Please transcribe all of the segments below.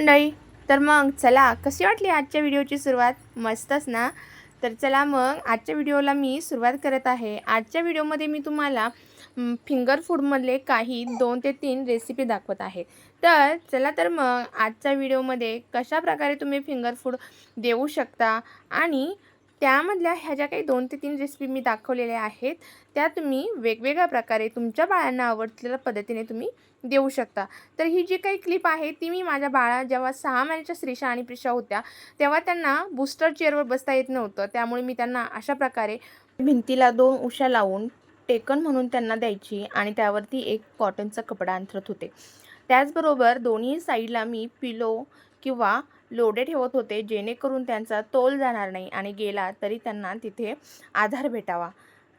मंडळी तर मग चला कशी वाटली आजच्या व्हिडिओची सुरुवात? मस्तच ना? तर चला मग आजच्या व्हिडिओला मी सुरुवात करत आहे. आजच्या व्हिडिओमध्ये मी तुम्हाला फिंगर फूडमधले काही दोन ते तीन रेसिपी दाखवत आहे. तर चला तर मग आजच्या व्हिडिओमध्ये कशा प्रकारे तुम्ही फिंगर फूड देऊ शकता आणि त्यामधल्या ह्या ज्या काही दोन ते तीन रेसिपी मी दाखवलेल्या आहेत त्या तुम्ही वेगवेगळ्या प्रकारे तुमच्या बाळांना आवडलेल्या पद्धतीने तुम्ही देऊ शकता. तर ही जी काही क्लिप आहे ती मी माझ्या बाळा जेव्हा सहा महिन्याच्या श्रीषा आणि प्रिषा होत्या तेव्हा त्यांना बूस्टर चेअरवर बसता येत नव्हतं. त्यामुळे मी त्यांना अशा प्रकारे भिंतीला दोन उशा लावून टेकन म्हणून त्यांना द्यायची आणि त्यावरती एक कॉटनचा कपडा अंथरत होते. त्याचबरोबर दोन्ही साईडला मी पिलो किंवा लोडे ठेवत होते जेणेकरून त्यांचा तोल जाणार नाही आणि गेला तरी त्यांना तिथे आधार भेटावा.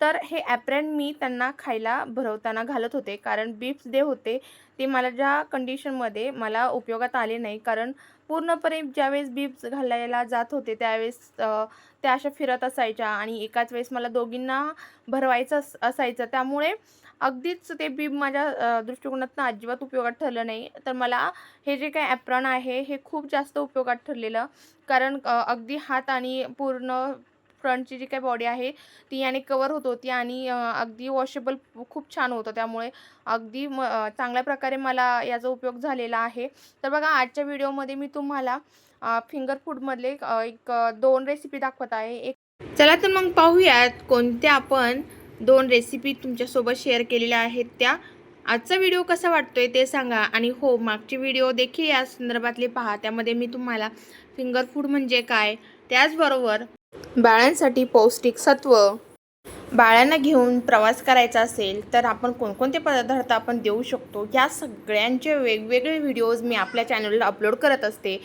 तर हे ॲप्रॅन मी त्यांना खायला भरवताना घालत होते. कारण बीफ्स जे होते ते मला ज्या कंडिशनमध्ये मला उपयोगात आले नाही. कारण पूर्णपणे ज्यावेळेस बीफ्स घालायला जात होते त्यावेळेस त्या अशा फिरत असायच्या आणि एकाच वेळेस मला दोघींना भरवायचं अस असायचं. त्यामुळे अगदीच ते बीब माझ्या दृष्टिकोनातनं दृष्टिकोनातून अजिबात उपयोगात ठरलं नाही. तर मला हे जे काही ॲप्रॉन आहे हे खूप जास्त उपयोगात ठरलेलं. कारण अगदी हात आणि पूर्ण फ्रंटची जी काही बॉडी आहे ती याने कवर होत होती आणि अगदी वॉशेबल खूप छान होतं. त्यामुळे अगदी म चांगल्या प्रकारे मला याचा उपयोग झालेला आहे. तर बघा आजच्या व्हिडिओमध्ये मी तुम्हाला फिंगर फूडमधले एक दोन रेसिपी दाखवत आहे. एक चला तर मग पाहूयात कोणत्या आपण दोन रेसिपी तुमच्यासोबत शेअर केलेल्या आहेत त्या. आजचा व्हिडिओ कसा वाटतोय ते सांगा आणि हो मागचे व्हिडिओ देखील या संदर्भातले पहा. त्यामध्ये मी तुम्हाला फिंगर फूड म्हणजे काय त्याचबरोबर बाळांसाठी पौष्टिक सत्व. बाळांना घेऊन प्रवास करायचा असेल तर आपण कोणकोणते पदार्थ आपण देऊ शकतो? या सगळ्यांचे वेगवेगळे व्हिडिओज मी आपल्या चॅनलला अपलोड करत असते.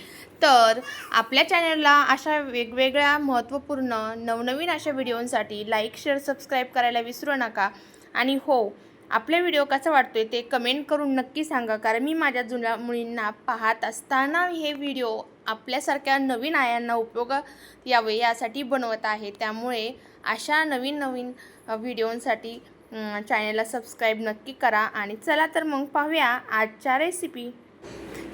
तर आपल्या चॅनलला अशा वेगवेगळ्या महत्त्वपूर्ण नवनवीन अशा व्हिडिओंसाठी लाईक शेअर सबस्क्राईब करायला विसरू नका. आणि हो आपला व्हिडिओ कसा वाटतोय ते कमेंट करून नक्की सांगा. कारण मी माझ्या जुन्या मुलींना पाहत असताना हे व्हिडिओ आपल्यासारख्या नवीन आयांना उपयोगात यावे यासाठी बनवत आहे. त्यामुळे अशा नवीन नवीन व्हिडिओंसाठी अं, चॅनलला सबस्क्राईब नक्की करा आणि चला तर मग पाहूया आजच्या रेसिपी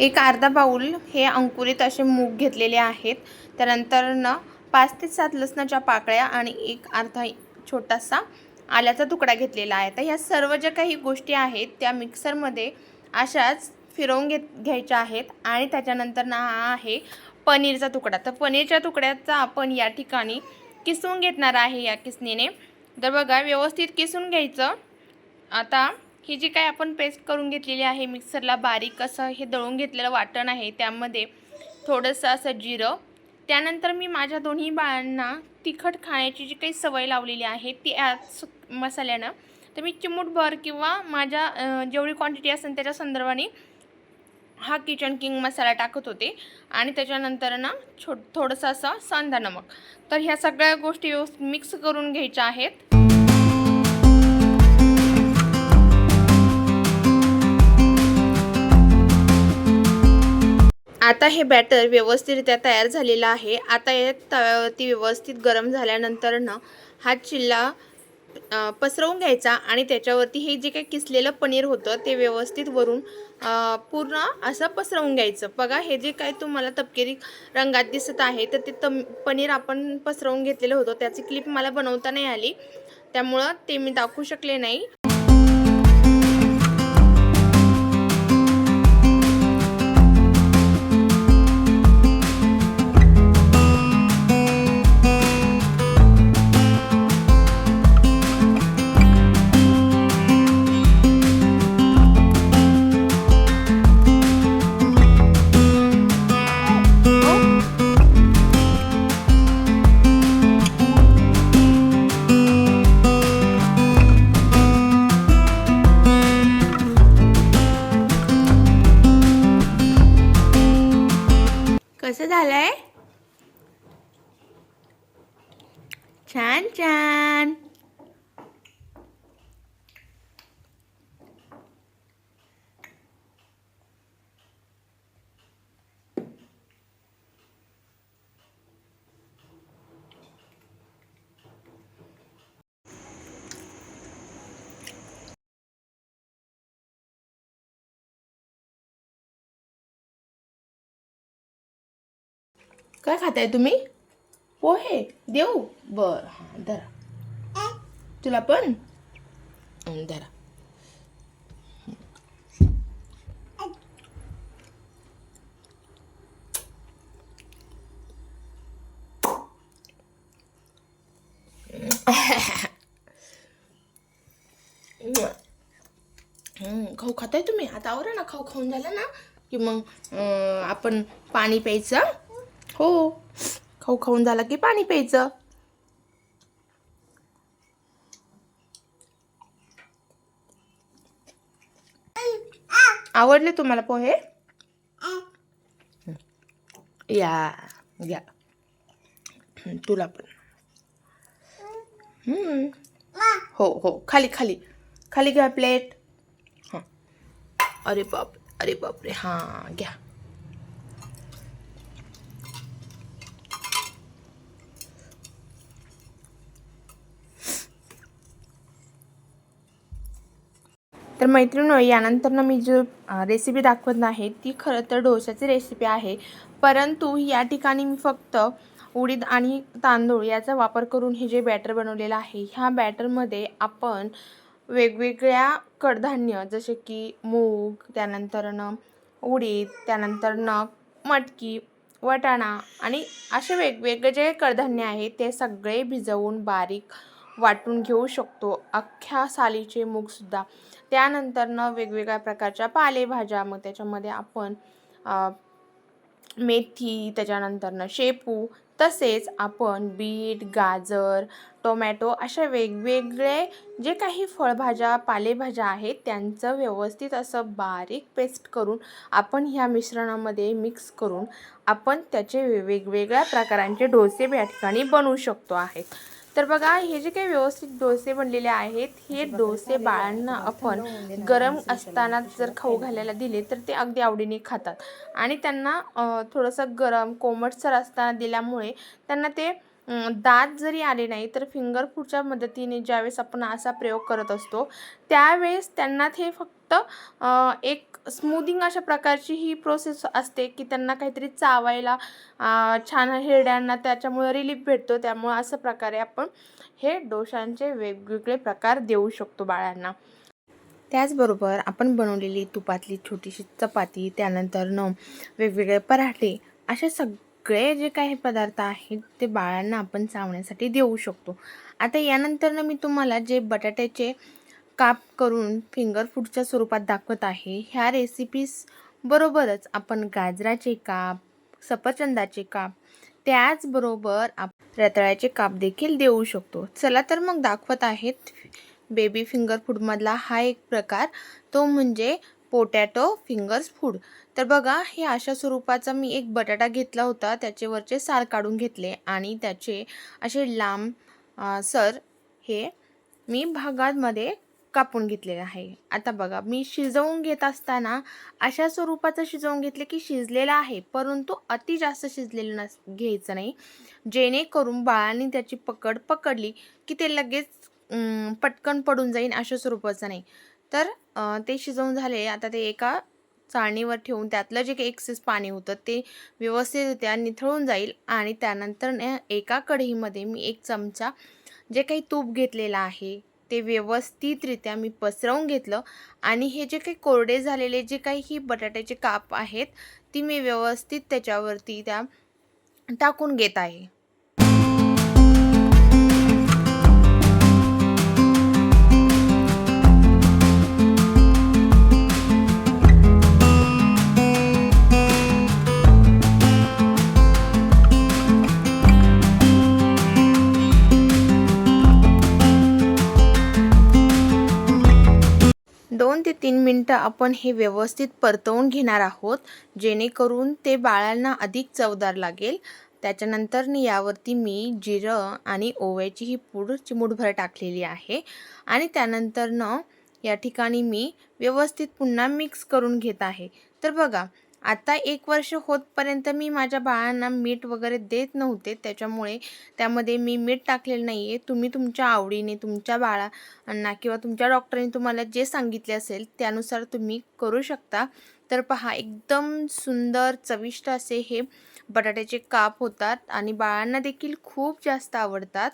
एक अर्धा बाऊल हे अंकुरित असे मूग घेतलेले आहेत. त्यानंतर न पाच ते सात लसणाच्या पाकळ्या आणि एक अर्धा छोटासा आल्याचा तुकडा घेतलेला आहे. तर ह्या सर्व ज्या काही गोष्टी आहेत त्या मिक्सरमध्ये अशाच फिरवून घेत घ्यायच्या आहेत आणि त्याच्यानंतर ना हा आहे पनीरचा तुकडा. तर पनीरच्या तुकड्याचा आपण या ठिकाणी किसून घेतणार आहे या किसणीने. तर बघा व्यवस्थित किसून घ्यायचं. आता ही जी काय आपण पेस्ट करून घेतलेली आहे मिक्सरला बारीक असं हे दळून घेतलेलं वाटण आहे त्यामध्ये थोडंसं असं जिरं. त्यानंतर मी माझ्या दोन्ही बाळांना तिखट खाण्याची जी काही सवय लावलेली आहे ती याच मसाल्यानं. तर मी चिमूटभर किंवा माझ्या जेवढी क्वांटिटी असेल त्याच्या संदर्भाने हा किचन किंग मसाला टाकत होते. आणि त्याच्यानंतर ना छो थोडंसं असं सांदा नमक. तर ह्या सगळ्या गोष्टी व्यवस्थित मिक्स करून घ्यायच्या आहेत. आता हे बॅटर व्यवस्थितरित्या तयार झालेलं आहे. आता हे तव्यावरती व्यवस्थित गरम झाल्यानंतर ना हा चिल्ला पसरवून घ्यायचा आणि त्याच्यावरती हे जे काही किसलेलं पनीर होतं ते व्यवस्थित वरून पूर्ण असं पसरवून घ्यायचं. बघा हे जे काय तुम्हाला तपकिरी रंगात दिसत आहे तर ते तम पनीर आपण पसरवून घेतलेलं होतं. त्याची क्लिप मला बनवता नाही आली त्यामुळं ते मी दाखवू शकले नाही. झालंय? छान छान. काय खाताय तुम्ही? पोहे देऊ? बर हां धरा. तुला पण? धरा. खाऊ खाताय तुम्ही? आता आवरा ना खाऊ खाऊन झाला ना की मग आपण पाणी प्यायचं. हो. खाऊ खाऊन झाला की पाणी प्यायचं. आवडले तुम्हाला पोहे? या घ्या तुला पण. हो हो. खाली खाली. खाली घ्या प्लेट हां. अरे बाप अरे बापरे. हां घ्या. तर मैत्रिणी यानंतर मी जो रेसिपी दाखवत नाही ती खरं तर डोशाची रेसिपी आहे. परंतु या ठिकाणी मी फक्त उडीद आणि तांदूळ याचा वापर करून हे जे बॅटर बनवलेलं आहे ह्या बॅटरमध्ये आपण वेगवेगळ्या कडधान्य जसे की मूग त्यानंतरनं उडीद त्यानंतरनं मटकी वटाणा आणि असे वेगवेगळे जे कडधान्य आहे ते सगळे भिजवून बारीक वाटून घेऊ शकतो. अख्ख्या सालीचे मूगसुद्धा त्यानंतरनं वेगवेगळ्या प्रकारच्या पालेभाज्या मग त्याच्यामध्ये आपण मेथी त्याच्यानंतरनं शेपू तसेच आपण बीट गाजर टोमॅटो अशा वेगवेगळे जे काही फळभाज्या पालेभाज्या आहेत त्यांचं व्यवस्थित असं बारीक पेस्ट करून आपण ह्या मिश्रणामध्ये मिक्स करून आपण त्याचे वेगवेगळ्या प्रकारांचे डोसे या ठिकाणी बनवू शकतो आहेत तर बघा हे जे काही व्यवस्थित डोसे बनलेले आहेत हे डोसे बाळांना आपण गरम असताना जर खाऊ घालायला दिले तर ते अगदी आवडीने खातात. आणि त्यांना थोडंसं गरम कोमटसर असताना दिल्यामुळे त्यांना ते दात जरी आले नाही तर फिंगर फूडच्या मदतीने ज्यावेळेस आपण असा प्रयोग करत असतो त्यावेळेस त्यांना ते फक्त फक्त एक स्मूदिंग अशा प्रकारची ही प्रोसेस असते की त्यांना काहीतरी चावायला छान हिरड्यांना त्याच्यामुळे रिलीफ भेटतो. त्यामुळे असं प्रकारे आपण हे डोशांचे वेगवेगळे प्रकार देऊ शकतो बाळांना. त्याचबरोबर आपण बनवलेली तुपातली छोटीशी चपाती त्यानंतरनं वेगवेगळे पराठे असे सगळे जे काही पदार्थ आहेत ते बाळांना आपण चावण्यासाठी देऊ शकतो. आता यानंतरनं मी तुम्हाला जे बटाट्याचे काप करून फिंगर फूडच्या स्वरूपात दाखवत आहे. ह्या रेसिपीज बरोबरच आपण गाजराचे काप सफरचंदाचे काप त्याचबरोबर आप रताळ्याचे काप देखील देऊ शकतो. चला तर मग दाखवत आहेत बेबी फिंगर फूडमधला हा एक प्रकार. तो म्हणजे पोटॅटो फिंगर्स फूड तर बघा हे अशा स्वरूपाचा मी एक बटाटा घेतला होता. त्याचे वरचे साल काढून घेतले आणि त्याचे असे लांब सर हे मी भागांमध्ये कापून घेतलेलं आहे. आता बघा मी शिजवून घेत असताना अशा स्वरूपाचं शिजवून घेतलं की शिजलेलं आहे परंतु अति जास्त शिजलेलं नस घ्यायचं नाही. जेणेकरून बाळांनी त्याची पकड पकडली की ते लगेच पटकन पडून जाईल अशा स्वरूपाचं नाही. तर ते शिजवून झाले. आता ते एका चाळणीवर ठेवून त्यातलं जे काही एक्सेस पाणी होतं ते व्यवस्थितरित्या निथळून जाईल आणि त्यानंतर न एका कढईमध्ये मी एक चमचा जे काही तूप घेतलेलं आहे ते व्यवस्थितरित्या मी पसरवून घेतलं. आणि हे जे काही कोरडे झालेले जे काही ही बटाट्याचे काप आहेत ती मी व्यवस्थित त्याच्यावरती त्या टाकून घेत आहे. दोन ते तीन मिनटं आपण हे व्यवस्थित परतवून घेणार आहोत जेणेकरून ते बाळांना अधिक चवदार लागेल. त्याच्यानंतर यावरती मी जिरं आणि ओव्याची ही पूड चिमूटभर टाकलेली आहे. आणि त्यानंतरनं या ठिकाणी मी व्यवस्थित पुन्हा मिक्स करून घेत आहे. तर बघा आता एक वर्ष होतपर्यंत मी माझ्या बाळांना मीठ वगैरे देत नव्हते. त्याच्यामुळे त्यामध्ये मी मीठ टाकलेलं नाही आहे तुम्ही तुमच्या आवडीने तुमच्या बाळांना किंवा तुमच्या डॉक्टरांनी तुम्हाला जे सांगितले असेल त्यानुसार तुम्ही करू शकता. तर पहा एकदम सुंदर चविष्ट असे हे बटाट्याचे काप होतात आणि बाळांना देखील खूप जास्त आवडतात.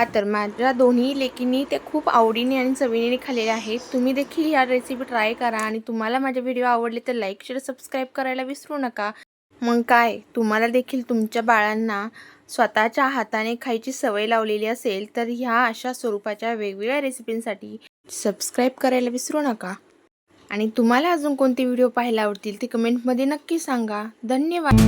पहा तर माझ्या दोन्ही लेकींनी ते खूप आवडीने आणि चवीने खाल्लेले आहेत. तुम्ही देखील या रेसिपी ट्राय करा आणि तुम्हाला माझे व्हिडिओ आवडले तर लाईक शेअर सबस्क्राईब करायला विसरू नका. मग काय तुम्हाला देखील तुमच्या बाळांना स्वतःच्या हाताने खायची सवय लावलेली असेल तर ह्या अशा स्वरूपाच्या वेगवेगळ्या रेसिपींसाठी सबस्क्राईब करायला विसरू नका. आणि तुम्हाला अजून कोणते व्हिडिओ पाहायला आवडतील ते कमेंटमध्ये नक्की सांगा. धन्यवाद!